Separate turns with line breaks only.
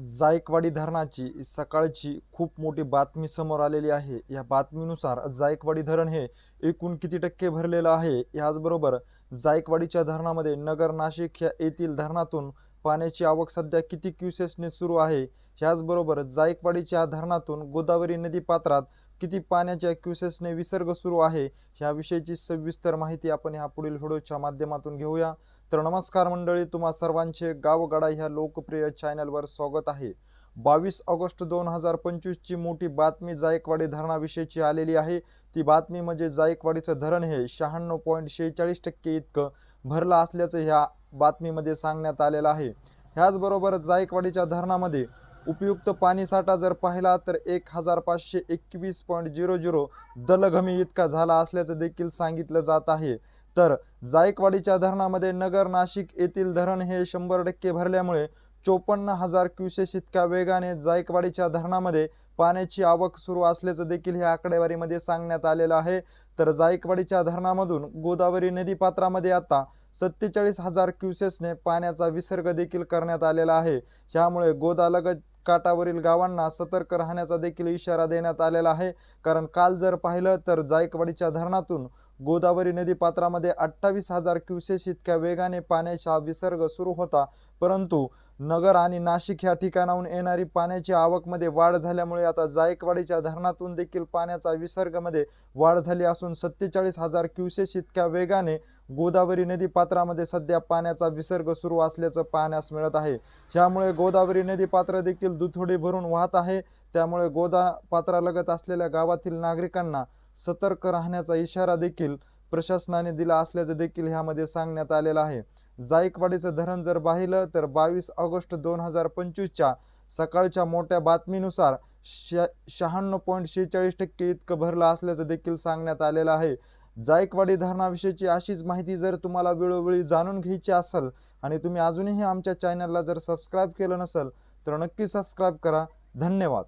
जायकवाडी धरणाची सकाळची खूप मोठी बातमी समोर आलेली आहे. या बातमीनुसार जायकवाडी धरण हे एकूण किती टक्के भरलेलं आहे? याचबरोबर जायकवाडीच्या धरणामध्ये नगर नाशिक या येथील धरणातून पाण्याची आवक सध्या किती क्युसेसने सुरू आहे? ह्याचबरोबर जायकवाडीच्या धरणातून गोदावरी नदी पात्रात किती पाण्याच्या क्युसेसने विसर्ग सुरू आहे? ह्याविषयीची सविस्तर माहिती आपण ह्या पुढील व्हिडिओच्या माध्यमातून घेऊया. तर नमस्कार मंडळी. तुम्हा सर्वांचे गावगाडा ह्या लोकप्रिय चॅनलवर स्वागत आहे. बावीस ऑगस्ट दोन हजार पंचवीसची मोठी बातमी जायकवाडी धरणाविषयीची आलेली आहे. ती बातमी म्हणजे जायकवाडीचं धरण हे शहाण्णव पॉईंट शेहेचाळीस टक्के इतकं भरलं असल्याचं ह्या बातमीमध्ये सांगण्यात आलेलं आहे. ह्याचबरोबर जायकवाडीच्या धरणामध्ये उपयुक्त पाणीसाठा जर पाहिला तर एक हजार पाचशे एकवीस पॉईंट झिरो झिरो दलघमी इतका झाला असल्याचं देखील सांगितलं जात आहे. तर जायकवाडीच्या धरणामध्ये नगर नाशिक येथील धरण हे शंभर टक्के भरल्यामुळे चोपन्न हजार क्युसेस इतक्या वेगाने जायकवाडीच्या धरणामध्ये पाण्याची आवक सुरू असल्याचं देखील ह्या आकडेवारीमध्ये सांगण्यात आलेलं आहे. तर जायकवाडीच्या धरणामधून गोदावरी नदी पात्रामध्ये आता सत्तेचाळीस हजार क्युसेसने पाण्याचा विसर्ग देखील करण्यात आलेला आहे. त्यामुळे गोदालगत काठावरील गावांना सतर्क राहण्याचा देखील इशारा देण्यात आलेला आहे. कारण काल जर पाहिलं तर जायकवाडीच्या धरणातून गोदावरी नदी पात्रामध्ये अठ्ठावीस हजार क्युसेस इतक्या वेगाने पाण्याचा विसर्ग सुरू होता परंतु नगर आणि नाशिक ह्या ठिकाणाहून येणारी पाण्याची आवकमध्ये वाढ झाल्यामुळे आता जायकवाडीच्या धरणातून देखील पाण्याचा विसर्गमध्ये वाढ झाली असून सत्तेचाळीस हजार क्युसेस इतक्या वेगाने गोदावरी नदी पात्रामध्ये सध्या पाण्याचा विसर्ग सुरू असल्याचं पाहण्यास मिळत आहे. ज्यामुळे गोदावरी नदी पात्र देखील दुथोडी भरून वाहत आहे. त्यामुळे गोदा पात्रालगत असलेल्या गावातील नागरिकांना सतर्क राहण्याचा इशारा देखील प्रशासनाने दिला असल्याचं देखील ह्यामध्ये सांगण्यात आलेलं आहे. जायकवाडीचं धरण जर पाहिलं तर बावीस ऑगस्ट दोन हजार पंचवीसच्या सकाळच्या मोठ्या बातमीनुसार श शहाण्णव पॉईंट शेहेचाळीस टक्के इतकं भरलं असल्याचं देखील सांगण्यात आलेलं आहे. जायकवाडी धरणाविषयीची अशीच माहिती जर तुम्हाला वेळोवेळी जाणून घ्यायची असेल आणि तुम्ही अजूनही आमच्या चॅनलला जर सबस्क्राईब केलं नसेल तर नक्की सबस्क्राईब करा. धन्यवाद.